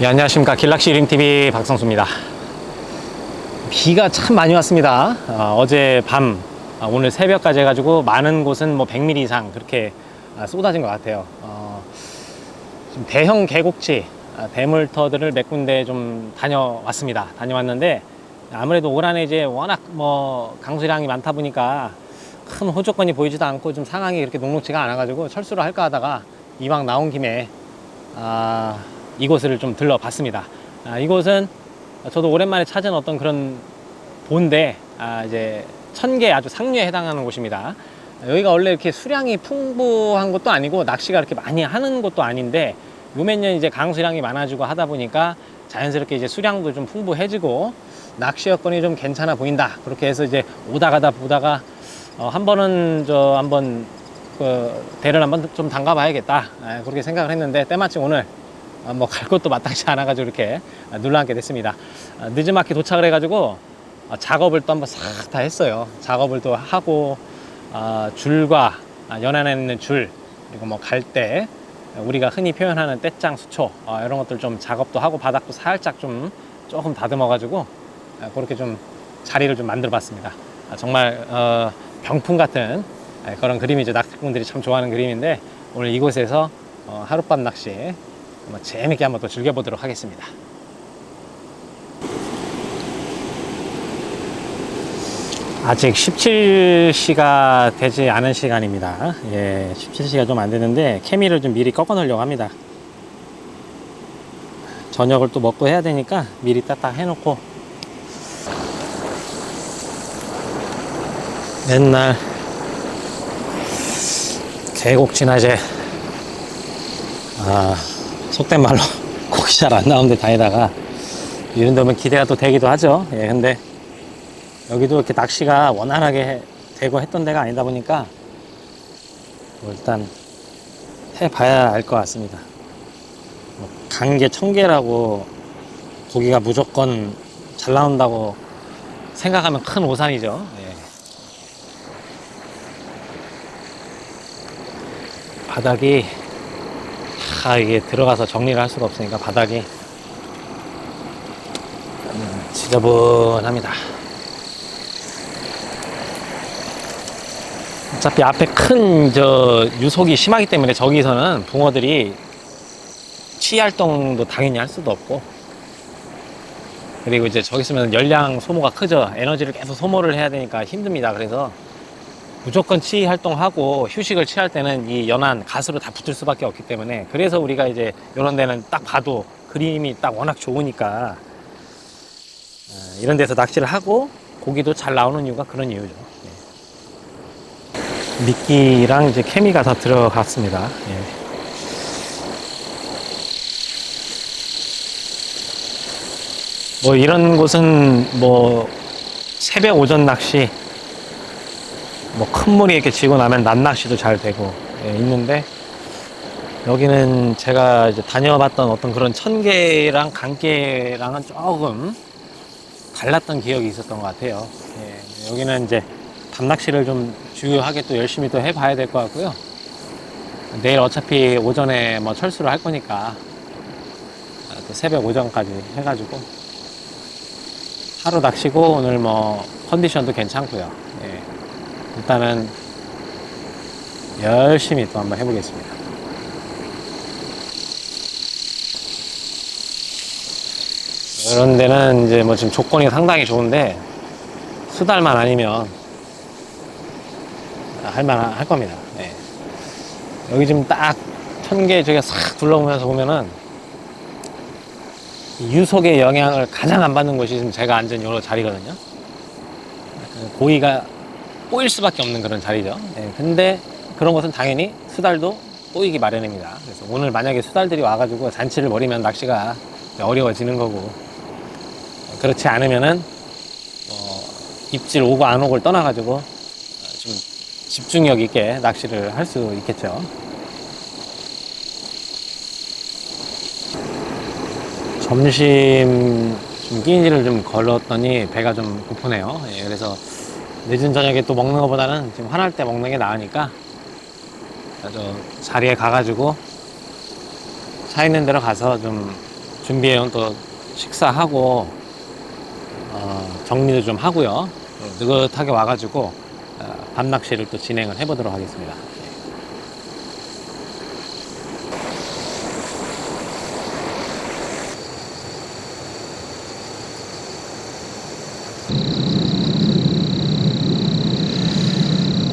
예, 안녕하십니까. 길락시 림TV 박성수입니다. 비가 참 많이 왔습니다. 어, 제 밤, 아, 오늘 새벽까지 해가지고 많은 곳은 뭐 100mm 이상 그렇게 아, 쏟아진 것 같아요. 어, 대형 계곡지 아, 대물터들을 몇 군데 좀 다녀왔습니다. 다녀왔는데 아무래도 올 한해 이제 워낙 뭐 강수량이 많다 보니까 큰 호조건이 보이지도 않고 좀 상황이 그렇게 녹록지가 않아가지고 철수를 할까 하다가 이왕 나온 김에 아, 이곳을 좀 들러봤습니다. 아, 이곳은 저도 오랜만에 찾은 어떤 그런 본데 아, 이제 천개 아주 상류에 해당하는 곳입니다. 여기가 원래 이렇게 수량이 풍부한 곳도 아니고 낚시가 이렇게 많이 하는 곳도 아닌데 요 몇 년 이제 강수량이 많아지고 하다 보니까 자연스럽게 이제 수량도 좀 풍부해지고 낚시 여건이 좀 괜찮아 보인다. 그렇게 해서 이제 오다 가다 보다가 어, 한 번은 저 한번 그 대를 한번 좀 담가 봐야겠다. 아, 그렇게 생각을 했는데 때마침 오늘 아, 뭐 갈 곳도 마땅치 않아가지고 이렇게 아, 눌러앉게 됐습니다. 아, 늦지막히 도착을 해가지고 아, 작업을 또 한번 싹 다 했어요. 작업을 또 하고 아, 줄과 아, 연안에 있는 줄 그리고 뭐 갈대 우리가 흔히 표현하는 떼짱 수초 아, 이런 것들 좀 작업도 하고 바닥도 살짝 좀 조금 다듬어가지고 아, 그렇게 좀 자리를 좀 만들어봤습니다. 아, 정말 어, 병풍 같은 아, 그런 그림이죠. 낚시꾼들이 참 좋아하는 그림인데 오늘 이곳에서 어, 하룻밤 낚시 한번 재밌게 한번 또 즐겨보도록 하겠습니다. 아직 17시가 되지 않은 시간입니다. 예, 17시가 좀 안 되는데 케미를 좀 미리 꺾어 놓으려고 합니다. 저녁을 또 먹고 해야 되니까 미리 딱딱 해놓고 맨날 계곡 지나제 아 속된 말로 고기 잘 안 나오는데 다니다가 이런 데면 기대가 또 되기도 하죠. 예, 근데 여기도 이렇게 낚시가 원활하게 해- 되고 했던 데가 아니다 보니까 뭐 일단 해봐야 알 것 같습니다. 뭐 강계 청계라고 고기가 무조건 잘 나온다고 생각하면 큰 오산이죠. 예. 바닥이 다 이게 들어가서 정리를 할 수가 없으니까 바닥이 음, 지저분합니다. 어차피 앞에 큰 저 유속이 심하기 때문에 저기서는 붕어들이 취 활동도 당연히 할 수도 없고. 그리고 이제 저기 있으면 열량 소모가 크죠. 에너지를 계속 소모를 해야 되니까 힘듭니다. 그래서 무조건 취 활동하고 휴식을 취할 때는 이 연안 가스로 다 붙을 수밖에 없기 때문에 그래서 우리가 이제 이런 데는 딱 봐도 그림이 딱 워낙 좋으니까 어, 이런 데서 낚시를 하고 고기도 잘 나오는 이유가 그런 이유죠. 예. 미끼랑 이제 케미가 다 들어갔습니다. 예. 뭐 이런 곳은 뭐 새벽 오전 낚시 뭐 큰 물이 이렇게 지고 나면 낮 낚시도 잘 되고 예, 있는데 여기는 제가 이제 다녀봤던 어떤 그런 천개랑 강개랑은 조금 달랐던 기억이 있었던 것 같아요. 예, 여기는 이제 밤낚시를 좀 주요하게 또 열심히 또 해봐야 될 것 같고요. 내일 어차피 오전에 뭐 철수를 할 거니까 아, 또 새벽 오전까지 해가지고 하루 낚시고 오늘 뭐 컨디션도 괜찮고요. 예, 일단은 열심히 또 한번 해보겠습니다. 이런 데는 이제 뭐 지금 조건이 상당히 좋은데 수달만 아니면 할만 할 겁니다. 네. 여기 지금 딱 천개 저기 싹 둘러보면서 보면은 이 유속의 영향을 가장 안 받는 곳이 지금 제가 앉은 요 자리거든요. 고기가 꼬일 수밖에 없는 그런 자리죠. 네. 근데 그런 것은 당연히 수달도 꼬이기 마련입니다. 그래서 오늘 만약에 수달들이 와가지고 잔치를 벌이면 낚시가 어려워지는 거고 그렇지 않으면은 어, 입질 오고 안 오고를 떠나가지고 어, 좀 집중력 있게 낚시를 할 수 있겠죠. 점심 좀 끼니를 좀 걸었더니 배가 좀 고프네요. 예, 그래서 늦은 저녁에 또 먹는 것보다는 지금 화날 때 먹는 게 나으니까 저 자리에 가가지고 차 있는 데로 가서 좀 준비해온 또 식사하고 어, 정리도 좀 하고요. 또 느긋하게 와가지고 어, 밤 낚시를 또 진행을 해보도록 하겠습니다.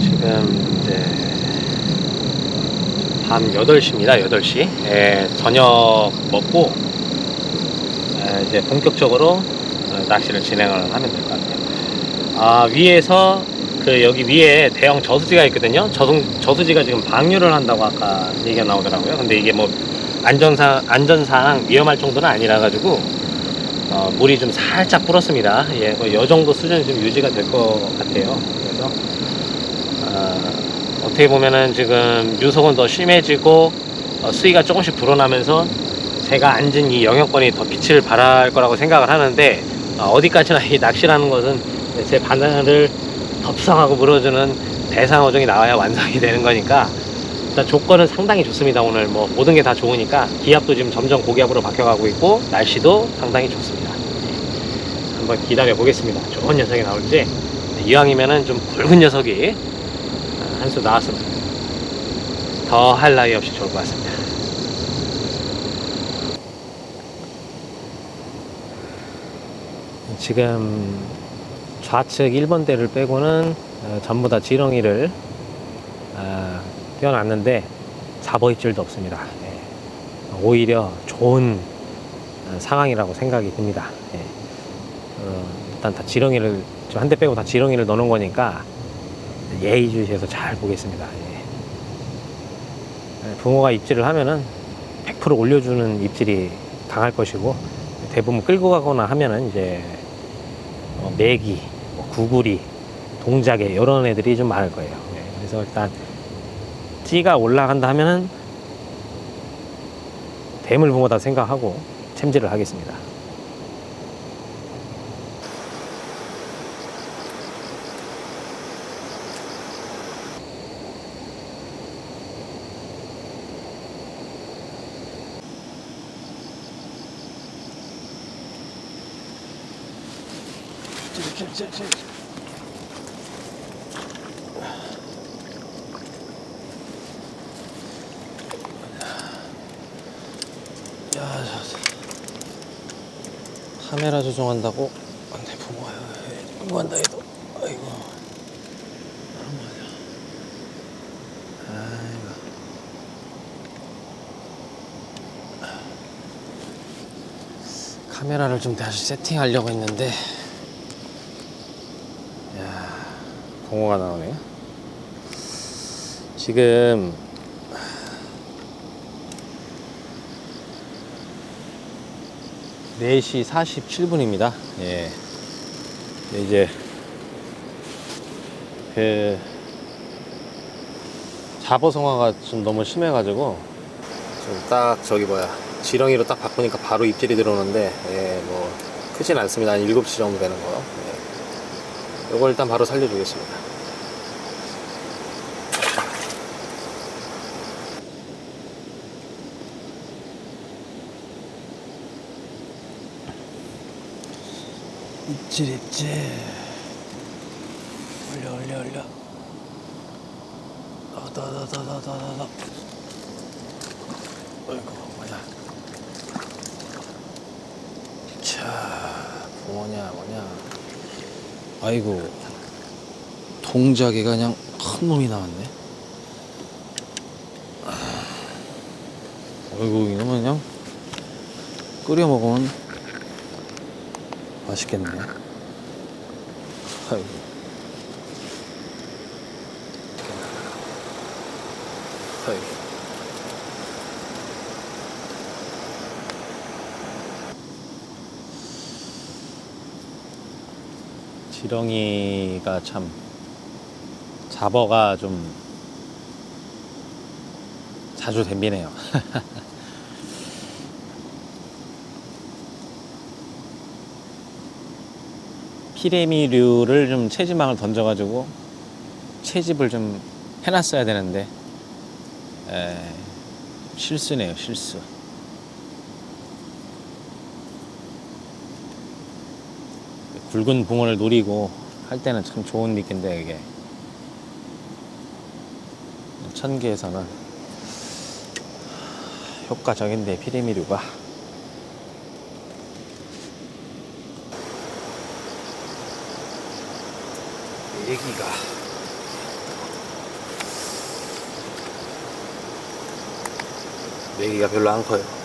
지금 이제 밤 8시입니다. 8시. 예, 저녁 먹고 예, 이제 본격적으로 어, 낚시를 진행을 하면 될 것 같아요. 아, 위에서 그 여기 위에 대형 저수지가 있거든요. 저수, 저수지가 지금 방류를 한다고 아까 얘기가 나오더라고요. 근데 이게 뭐 안전상 안전상 위험할 정도는 아니라 가지고 어, 물이 좀 살짝 불었습니다. 예, 뭐이 정도 수준이 좀 유지가 될 것 같아요. 어떻게 보면은 지금 유속은 더 심해지고 어, 수위가 조금씩 불어나면서 제가 앉은 이 영역권이 더 빛을 발할 거라고 생각을 하는데 어, 디까지나이 낚시라는 것은 제 바늘을 덥석하고 물어주는 대상 어종이 나와야 완성이 되는 거니까 일단 조건은 상당히 좋습니다. 오늘 뭐 모든 게 다 좋으니까 기압도 지금 점점 고기압으로 바뀌어가고 있고 날씨도 상당히 좋습니다. 네. 한번 기다려 보겠습니다. 좋은 녀석이 나올지. 네, 이왕이면은 좀 굵은 녀석이 한 수 나왔으면 더 할 나위 없이 좋을 것 같습니다. 지금 좌측 1번대를 빼고는 어, 전부 다 지렁이를 어, 띄워놨는데 잡어입질도 없습니다. 예. 오히려 좋은 어, 상황이라고 생각이 듭니다. 예. 어, 일단 다 지렁이를 한 대 빼고 다 지렁이를 넣는 거니까 예의주시해서 잘 보겠습니다. 예. 예, 붕어가 입질을 하면은 100% 올려주는 입질이 강할 것이고 대부분 끌고 가거나 하면은 이제 어, 메기, 뭐 구구리, 동작에 이런 애들이 좀 많을 거예요. 예, 그래서 일단 찌가 올라간다 하면은 대물 붕어다 생각하고 챔질을 하겠습니다. 야, 저, 카메라 조정한다고? 안돼 붕어야. 이거 한다 해도. 아이고. 아이고. 카메라를 좀 다시 세팅하려고 했는데 야 붕어가 나오네 지금 네시 47분입니다. 예. 이제 그 자보성화가 좀 너무 심해가지고 지금 딱 저기 뭐야 지렁이로 딱 바꾸니까 바로 입질이 들어오는데 예, 뭐 크진 않습니다. 한 7시 정도 되는 거. 예. 이걸 일단 바로 살려주겠습니다. 입질 입질 올려 올려 올려. 더더더더더더더. 어이구 뭐냐. 자 뭐냐 뭐냐 아이고. 동작이가 그냥 큰 놈이 나왔네. 아이고 이놈은 그냥 끓여 먹으면 맛있겠네. 아이고. 아이고 지렁이가 참 잡어가 좀 자주 덤비네요. 피레미류를 좀 체지망을 던져가지고 채집을 좀 해놨어야 되는데 에, 실수네요 실수. 붉은 붕어를 노리고 할 때는 참 좋은 미끼인데 이게. 천개에서는 효과적인데 피리미류가. 얘기가. 메기가 별로 안 커요.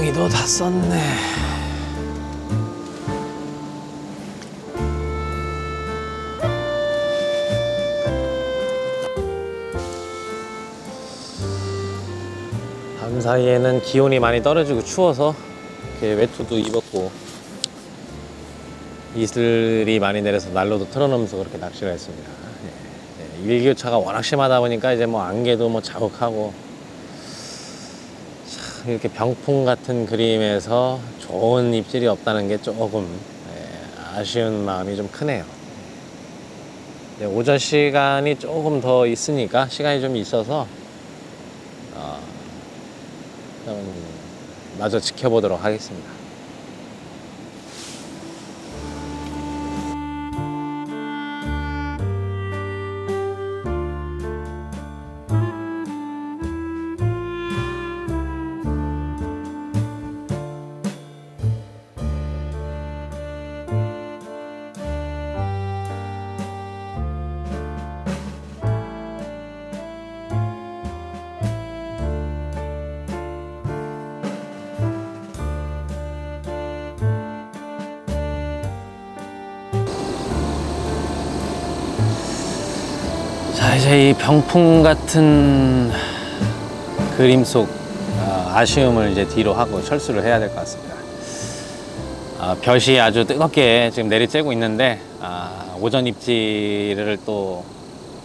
지렁이도 다 썼네. 밤 사이에는 기온이 많이 떨어지고 추워서 이렇게 외투도 입었고 이슬이 많이 내려서 난로도 틀어놓으면서 그렇게 낚시를 했습니다. 예, 예, 일교차가 워낙 심하다 보니까 이제 뭐 안개도 뭐 자욱하고 참 이렇게 병풍 같은 그림에서 좋은 입질이 없다는 게 조금 예, 아쉬운 마음이 좀 크네요. 예, 오전 시간이 조금 더 있으니까 시간이 좀 있어서 어, 좀 마저 지켜보도록 하겠습니다. 이제 이 병풍 같은 그림 속 아, 아쉬움을 이제 뒤로 하고 철수를 해야 될 것 같습니다. 아, 볕이 아주 뜨겁게 지금 내리쬐고 있는데 아, 오전 입질을 또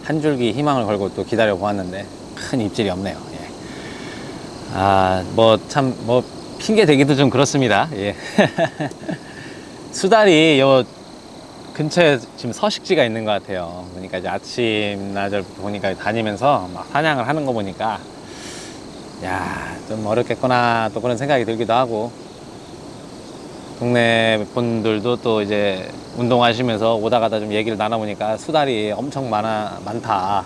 한 줄기 희망을 걸고 또 기다려 보았는데 큰 입질이 없네요. 예. 아뭐 참뭐 핑계 대기도 좀 그렇습니다. 예. 수달이 요 근처에 지금 서식지가 있는 것 같아요. 그러니까 이제 아침 나절 보니까 다니면서 막 사냥을 하는 거 보니까 야 좀 어렵겠구나 또 그런 생각이 들기도 하고 동네 분들도 또 이제 운동하시면서 오다 가다 좀 얘기를 나눠보니까 수달이 엄청 많아 많다.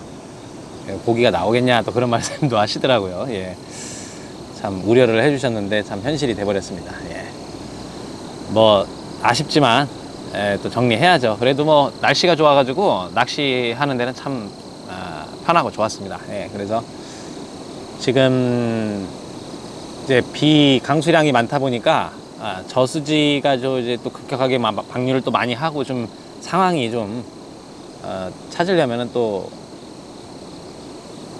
예, 고기가 나오겠냐 또 그런 말씀도 하시더라고요. 예. 참 우려를 해주셨는데 참 현실이 돼버렸습니다. 예. 뭐 아쉽지만 예, 또 정리해야죠. 그래도 뭐 날씨가 좋아가지고 낚시하는 데는 참 아, 편하고 좋았습니다. 예, 그래서 지금 이제 비 강수량이 많다 보니까 아, 저수지가 저 이제 또 급격하게 막 방류를 또 많이 하고 좀 상황이 좀 어, 찾으려면은 또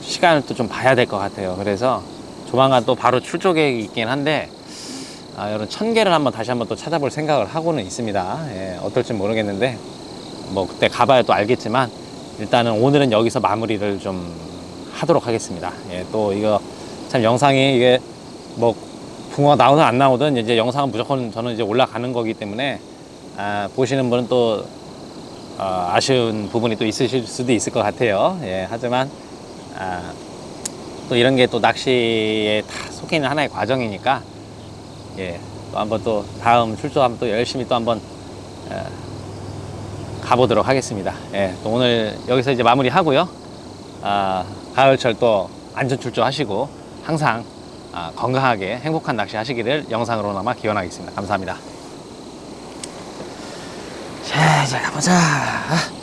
시간을 또 좀 봐야 될 것 같아요. 그래서 조만간 또 바로 출조 계획이 있긴 한데 아, 이런 천 개를 한번 다시 한번 또 찾아볼 생각을 하고는 있습니다. 예, 어떨지 모르겠는데 뭐 그때 가봐야 또 알겠지만 일단은 오늘은 여기서 마무리를 좀 하도록 하겠습니다. 예, 또 이거 참 영상이 이게 뭐 붕어 나오든 안 나오든 이제 영상은 무조건 저는 이제 올라가는 거기 때문에 아, 보시는 분은 또 어, 아쉬운 부분이 또 있으실 수도 있을 것 같아요. 예, 하지만 아, 또 이런 게 또 낚시에 다 속해 있는 하나의 과정이니까 예, 또 한번 또 다음 출조하면 또 열심히 또 한번 어, 가보도록 하겠습니다. 예, 또 오늘 여기서 이제 마무리하고요. 아, 가을철 또 안전 출조하시고 항상 아, 건강하게 행복한 낚시 하시기를 영상으로나마 기원하겠습니다. 감사합니다. 자, 이제 가보자.